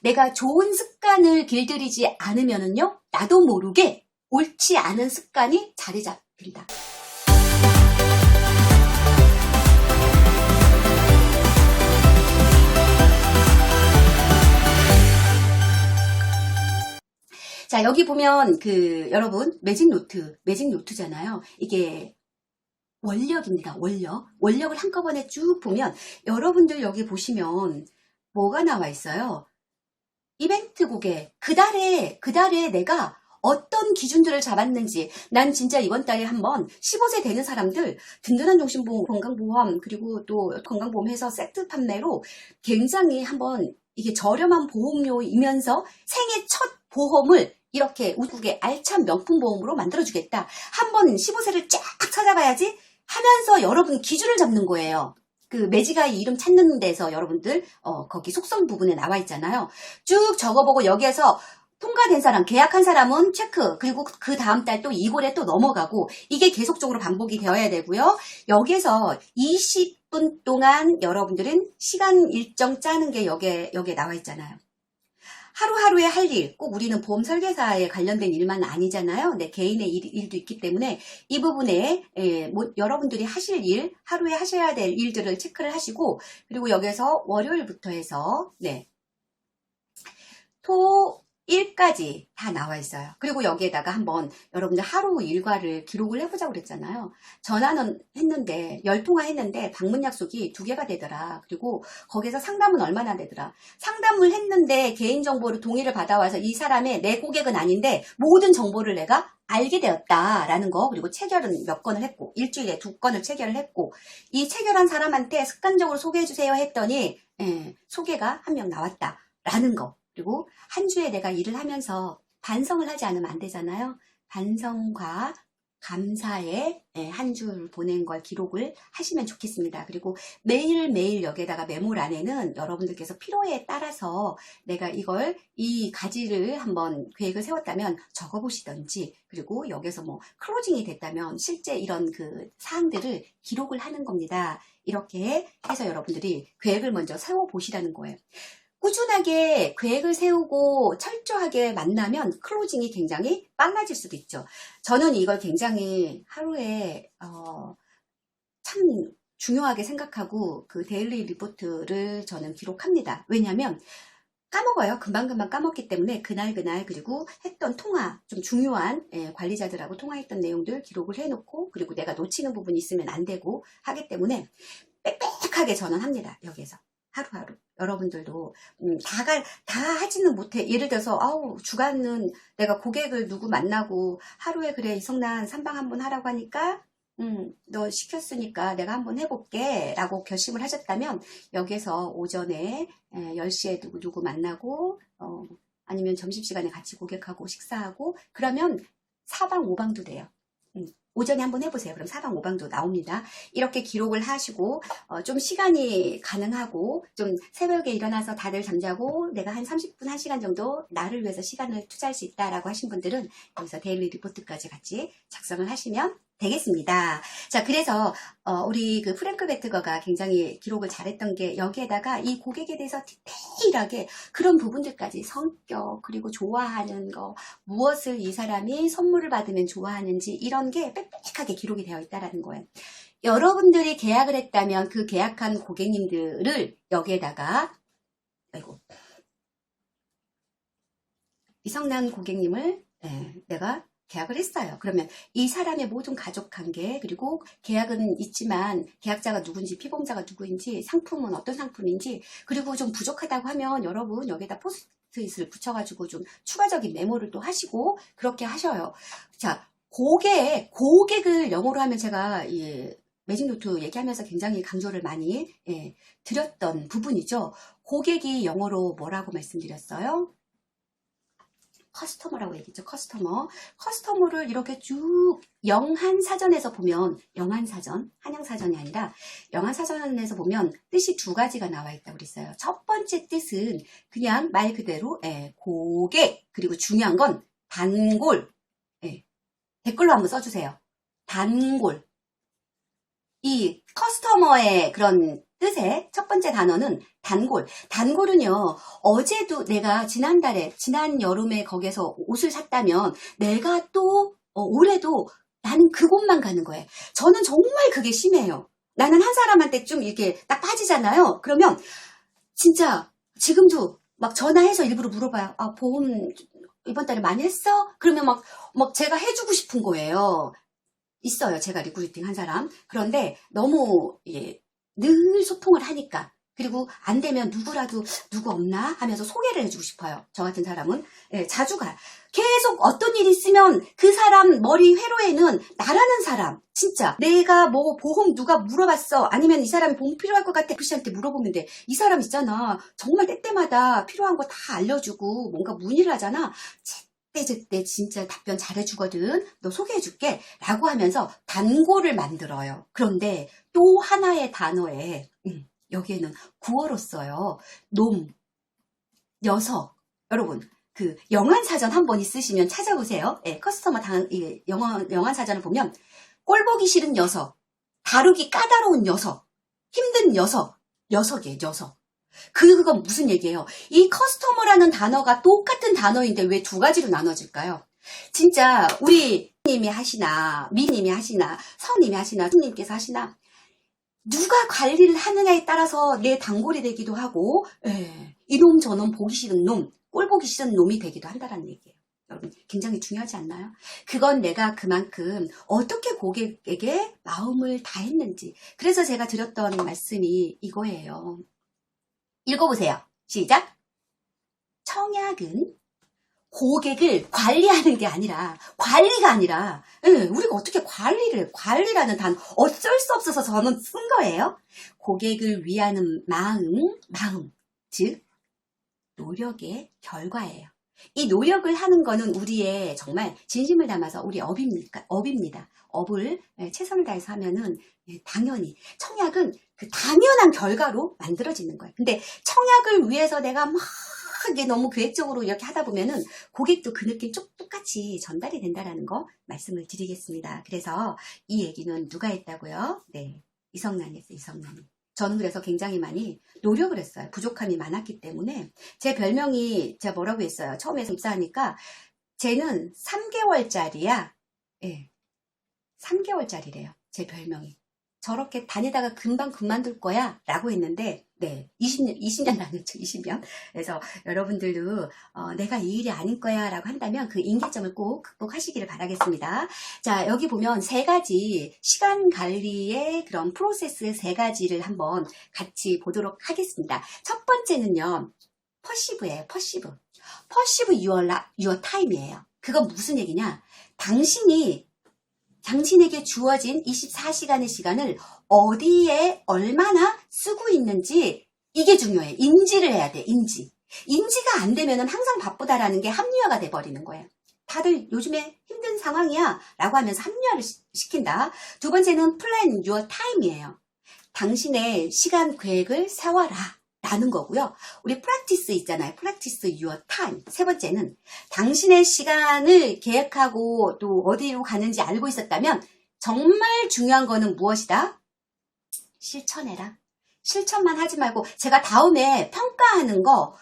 내가 좋은 습관을 길들이지 않으면은요, 나도 모르게 옳지 않은 습관이 자리 잡힌다. 자, 여기 보면 그 여러분 매직 노트, 매직 노트잖아요. 이게 원력입니다. 원력. 원력을 한꺼번에 쭉 보면 여러분들 여기 보시면 뭐가 나와 있어요? 이벤트 고객. 그달에 그달에 내가 어떤 기준들을 잡았는지 난 진짜 이번 달에 한번 15세 되는 사람들 든든한 종신보험 건강보험 그리고 또 건강보험 해서 세트 판매로 굉장히 한번 이게 저렴한 보험료이면서 생애 첫 보험을 이렇게 우국의 알찬 명품 보험으로 만들어주겠다. 한번 15세를 쫙 찾아가야지 하면서 여러분 기준을 잡는 거예요. 그 매지가이 이름 찾는 데서 여러분들 어, 거기 속성 부분에 나와 있잖아요. 쭉 적어보고 여기에서 통과된 사람, 계약한 사람은 체크, 그리고 그 다음 달 또 이골에 또 넘어가고, 이게 계속적으로 반복이 되어야 되고요. 여기에서 20분 동안 여러분들은 시간 일정 짜는 게 여기에, 여기에 나와 있잖아요. 하루하루의 할 일, 꼭 우리는 보험 설계사에 관련된 일만 아니잖아요. 내 개인의 일, 도 있기 때문에 이 부분에 예, 뭐, 여러분들이 하실 일, 하루에 하셔야 될 일들을 체크를 하시고 그리고 여기서 월요일부터 해서 네. 토, 일까지 다 나와 있어요. 그리고 여기에다가 한번 여러분들 하루 일과를 기록을 해보자고 그랬잖아요. 전화는 했는데, 열통화 했는데 방문 약속이 두 개가 되더라. 그리고 거기서 상담은 얼마나 되더라. 상담을 했는데 개인정보를 동의를 받아와서 이 사람의 내 고객은 아닌데 모든 정보를 내가 알게 되었다라는 거 그리고 체결은 몇 건을 했고 일주일에 두 건을 체결을 했고 이 체결한 사람한테 습관적으로 소개해 주세요 했더니 예, 소개가 한 명 나왔다라는 거 그리고 한 주에 내가 일을 하면서 반성을 하지 않으면 안 되잖아요. 반성과 감사의 예, 한줄 보낸 걸 기록을 하시면 좋겠습니다. 그리고 매일매일 여기에다가 메모란에는 여러분들께서 필요에 따라서 내가 이걸 이 가지를 한번 계획을 세웠다면 적어보시던지 그리고 여기서 뭐 클로징이 됐다면 실제 이런 그 사항들을 기록을 하는 겁니다. 이렇게 해서 여러분들이 계획을 먼저 세워보시라는 거예요. 꾸준하게 계획을 세우고 철저하게 만나면 클로징이 굉장히 빨라질 수도 있죠. 저는 이걸 굉장히 하루에 어, 참 중요하게 생각하고 그 데일리 리포트를 저는 기록합니다. 왜냐하면 까먹어요. 금방금방 까먹기 때문에 그날그날 그리고 했던 통화 좀 중요한 예, 관리자들하고 통화했던 내용들 기록을 해놓고 그리고 내가 놓치는 부분이 있으면 안 되고 하기 때문에 빽빽하게 전환합니다. 여기에서 하루하루. 여러분들도 음, 다가 다 하지는 못해. 예를 들어서 아우 주간은 내가 고객을 누구 만나고 하루에 그래 이성난 삼방 한번 하라고 하니까 음, 너 시켰으니까 내가 한번 해볼게 라고 결심을 하셨다면 여기서 오전에 에, 10시에 누구 누구 만나고 어, 아니면 점심시간에 같이 고객하고 식사하고 그러면 사방 오방도 돼요. 음, 오전에 한번 해보세요. 그럼 사방 오방도 나옵니다. 이렇게 기록을 하시고 어, 좀 시간이 가능하고 좀 새벽에 일어나서 다들 잠자고 내가 한 30분, 1시간 정도 나를 위해서 시간을 투자할 수 있다라고 하신 분들은 여기서 데일리 리포트까지 같이 작성을 하시면 되겠습니다. 자, 그래서 어, 우리 그 프랭크 베트거가 굉장히 기록을 잘했던 게 여기에다가 이 고객에 대해서 디테일하게 그런 부분들까지 성격 그리고 좋아하는 거 무엇을 이 사람이 선물을 받으면 좋아하는지 이런 게 빽빽하게 기록이 되어 있다라는 거예요. 여러분들이 계약을 했다면 그 계약한 고객님들을 여기에다가 아이고 이성난 고객님을 네, 내가 계약을 했어요. 그러면 이 사람의 모든 가족 관계 그리고 계약은 있지만 계약자가 누군지 피보험자가 누구인지 상품은 어떤 상품인지 그리고 좀 부족하다고 하면 여러분 여기다 포스트잇을 붙여가지고 좀 추가적인 메모를 또 하시고 그렇게 하셔요. 자 고객 고객을 영어로 하면 제가 이 매직 노트 얘기하면서 굉장히 강조를 많이 예, 드렸던 부분이죠. 고객이 영어로 뭐라고 말씀드렸어요? 커스터머라고 얘기했죠. 커스터머. 커스터머를 이렇게 쭉 영한사전에서 보면 영한사전, 한양사전이 아니라 영한사전에서 보면 뜻이 두 가지가 나와 있다고 그랬어요. 첫 번째 뜻은 그냥 말 그대로 예, 고객 그리고 중요한 건 단골 예, 댓글로 한번 써주세요. 단골 이 커스터머의 그런 뜻의 첫 번째 단어는 단골. 단골은요, 어제도 내가 지난달에, 지난 여름에 거기서 옷을 샀다면 내가 또 어, 올해도 나는 그곳만 가는 거예요. 저는 정말 그게 심해요. 나는 한 사람한테 좀 이렇게 딱 빠지잖아요. 그러면 진짜 지금도 막 전화해서 일부러 물어봐요. 아, 보험 이번 달에 많이 했어? 그러면 막, 막 제가 해주고 싶은 거예요. 있어요. 제가 리크루팅 한 사람. 그런데 너무 예, 늘 소통을 하니까. 그리고 안 되면 누구라도 누구 없나 하면서 소개를 해주고 싶어요. 저 같은 사람은 예, 자주 가. 계속 어떤 일이 있으면 그 사람 머리 회로에는 나라는 사람 진짜 내가 뭐 보험 누가 물어봤어 아니면 이 사람이 보험 필요할 것 같아 그 씨한테 물어보면 돼. 이 사람 있잖아 정말 때때마다 필요한 거 다 알려주고 뭔가 문의를 하잖아. 제때제때 진짜 답변 잘해주거든. 너 소개해줄게. 라고 하면서 단고를 만들어요. 그런데 또 하나의 단어에 음, 여기에는 구어로 써요. 놈, 녀석. 여러분 그 영한 사전 한번 있으시면 찾아보세요. 예, 커스터머 당, 예, 영한, 영한 사전을 보면 꼴 보기 싫은 녀석, 다루기 까다로운 녀석, 힘든 녀석, 녀석이에요, 녀석. 그건 무슨 얘기예요? 이 커스터머라는 단어가 똑같은 단어인데 왜 두 가지로 나눠질까요? 진짜 우리 님이 하시나 미님이 하시나 성님이 하시나 스님께서 하시나 누가 관리를 하느냐에 따라서 내 단골이 되기도 하고 예, 이놈 저놈 보기 싫은 놈, 꼴 보기 싫은 놈이 되기도 한다는 얘기예요. 여러분 굉장히 중요하지 않나요? 그건 내가 그만큼 어떻게 고객에게 마음을 다했는지 그래서 제가 드렸던 말씀이 이거예요. 읽어보세요. 시작. 청약은 고객을 관리하는 게 아니라 관리가 아니라 예, 우리가 어떻게 관리를 관리라는 단 어쩔 수 없어서 저는 쓴 거예요. 고객을 위하는 마음 마음 즉 노력의 결과예요. 이 노력을 하는 거는 우리의 정말 진심을 담아서 우리 업입니까? 업입니다. 업을 예, 최선을 다해서 하면은 예, 당연히 청약은 그 당연한 결과로 만들어지는 거예요. 근데 청약을 위해서 내가 막 이게 너무 계획적으로 이렇게 하다 보면은 고객도 그 느낌 쭉 똑같이 전달이 된다라는 거 말씀을 드리겠습니다. 그래서 이 얘기는 누가 했다고요? 네. 이성란이 했어요, 이성란이. 저는 그래서 굉장히 많이 노력을 했어요. 부족함이 많았기 때문에. 제 별명이 제가 뭐라고 했어요. 처음에 입사하니까 쟤는 3개월짜리야. 예. 3개월짜리래요. 제 별명이. 저렇게 다니다가 금방 그만둘 거야? 라고 했는데 네 20년 20년 다녔죠 20년? 그래서 여러분들도 어, 내가 이 일이 아닌 거야 라고 한다면 그 인계점을 꼭 극복하시기를 바라겠습니다. 자 여기 보면 세 가지 시간 관리의 그런 프로세스 세 가지를 한번 같이 보도록 하겠습니다. 첫 번째는요 퍼시브예요 퍼시브. 퍼시브 유어 타임이에요. 그건 무슨 얘기냐? 당신이 당신에게 주어진 24시간의 시간을 어디에 얼마나 쓰고 있는지 이게 중요해. 인지를 해야 돼. 인지. 인지가 안 되면 항상 바쁘다라는 게 합리화가 돼버리는 거예요. 다들 요즘에 힘든 상황이야 라고 하면서 합리화를 시- 시킨다. 두 번째는 플랜 유어 타임이에요. 당신의 시간 계획을 세워라. 라는 거고요. 우리 프랙티스 있잖아요. 프랙티스 유어 타임. 세 번째는 당신의 시간을 계획하고 또 어디로 가는지 알고 있었다면 정말 중요한 거는 무엇이다? 실천해라. 실천만 하지 말고 제가 다음에 평가하는 거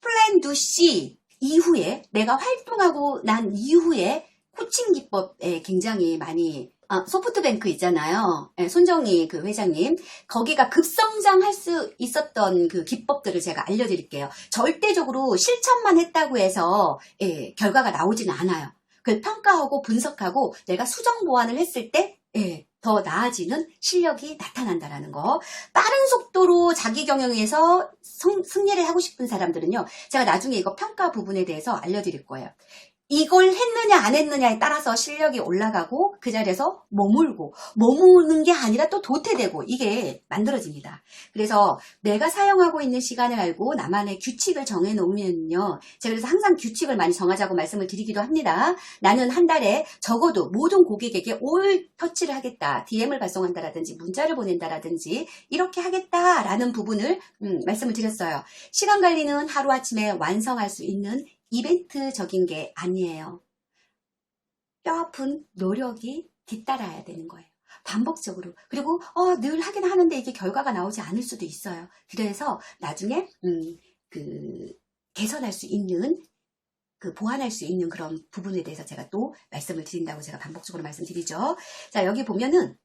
플랜 두 C 이후에 내가 활동하고 난 이후에 코칭 기법에 굉장히 많이 아, 소프트뱅크 있잖아요. 예, 손정희 그 회장님. 거기가 급성장할 수 있었던 그 기법들을 제가 알려드릴게요. 절대적으로 실천만 했다고 해서 예, 결과가 나오지는 않아요. 그걸 평가하고 분석하고 내가 수정 보완을 했을 때 예, 더 나아지는 실력이 나타난다라는 거. 빠른 속도로 자기 경영에서 성- 승리를 하고 싶은 사람들은요. 제가 나중에 이거 평가 부분에 대해서 알려드릴 거예요. 이걸 했느냐 안 했느냐에 따라서 실력이 올라가고 그 자리에서 머물고 머무는 게 아니라 또 도태되고 이게 만들어집니다. 그래서 내가 사용하고 있는 시간을 알고 나만의 규칙을 정해 놓으면요. 제가 그래서 항상 규칙을 많이 정하자고 말씀을 드리기도 합니다. 나는 한 달에 적어도 모든 고객에게 올 터치를 하겠다. DM을 발송한다라든지 문자를 보낸다라든지 이렇게 하겠다라는 부분을 음, 말씀을 드렸어요. 시간 관리는 하루아침에 완성할 수 있는 이벤트적인 게 아니에요. 뼈아픈 노력이 뒤따라야 되는 거예요. 반복적으로. 그리고, 어, 늘 하긴 하는데 이게 결과가 나오지 않을 수도 있어요. 그래서 나중에, 음, 그, 개선할 수 있는, 그, 보완할 수 있는 그런 부분에 대해서 제가 또 말씀을 드린다고 제가 반복적으로 말씀드리죠. 자, 여기 보면은,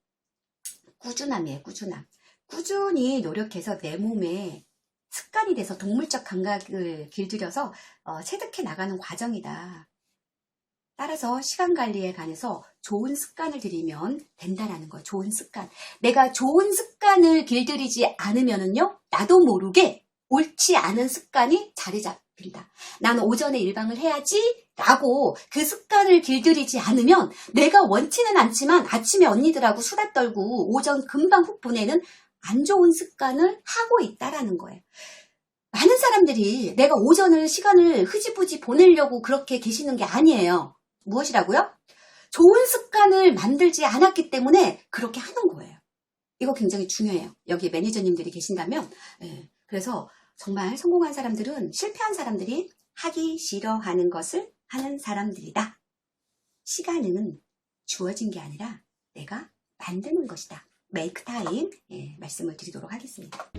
꾸준함이에요, 꾸준함. 꾸준히 노력해서 내 몸에 습관이 돼서 동물적 감각을 길들여서 어, 체득해 나가는 과정이다. 따라서 시간 관리에 관해서 좋은 습관을 들이면 된다라는 거예요. 좋은 습관. 내가 좋은 습관을 길들이지 않으면은요, 나도 모르게 옳지 않은 습관이 자리 잡힌다. 나는 오전에 일방을 해야지 라고 그 습관을 길들이지 않으면 내가 원치는 않지만 아침에 언니들하고 수다 떨고 오전 금방 훅 보내는 안 좋은 습관을 하고 있다라는 거예요. 많은 사람들이 내가 오전을 시간을 흐지부지 보내려고 그렇게 계시는 게 아니에요. 무엇이라고요? 좋은 습관을 만들지 않았기 때문에 그렇게 하는 거예요. 이거 굉장히 중요해요. 여기 매니저님들이 계신다면. 예. 그래서 정말 성공한 사람들은 실패한 사람들이 하기 싫어하는 것을 하는 사람들이다. 시간은 주어진 게 아니라 내가 만드는 것이다. 메이크 타임 예, 말씀을 드리도록 하겠습니다.